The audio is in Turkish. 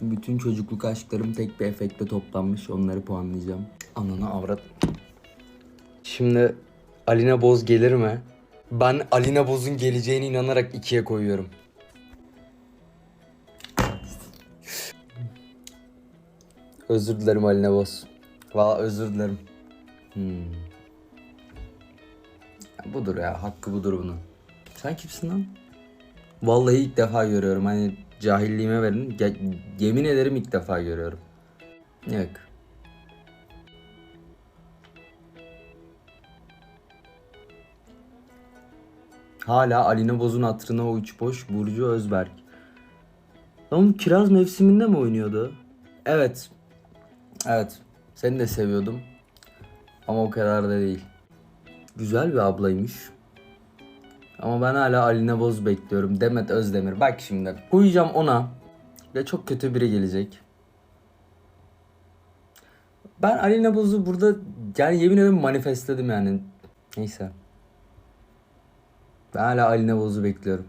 Bütün çocukluk aşklarım tek bir efekte toplanmış. Onları puanlayacağım. Ananı avrat. Şimdi Alina Boz gelir mi? Ben Alina Boz'un geleceğine inanarak ikiye koyuyorum. Özür dilerim Alina Boz. Valla özür dilerim. Hmm. Ya budur ya. Hakkı budur bunun. Sen kimsin lan? Vallahi ilk defa görüyorum. Hani cahilliğime verin. Ge- yemin ederim ilk defa görüyorum. Yok. Hala Alina Boz'un hatırına o üç boş Burcu Özberk. Lan kiraz mevsiminde mi oynuyordu? Evet. Evet. Seni de seviyordum. Ama o kadar da değil. Güzel bir ablaymış. Ama ben hala Alina Boz bekliyorum. Demet Özdemir. Bak şimdi. Koyacağım ona. Ve çok kötü biri gelecek. Ben Alina Boz'u burada yani yemin ederim manifestledim yani. Neyse. Ben hala Alina Boz'u bekliyorum.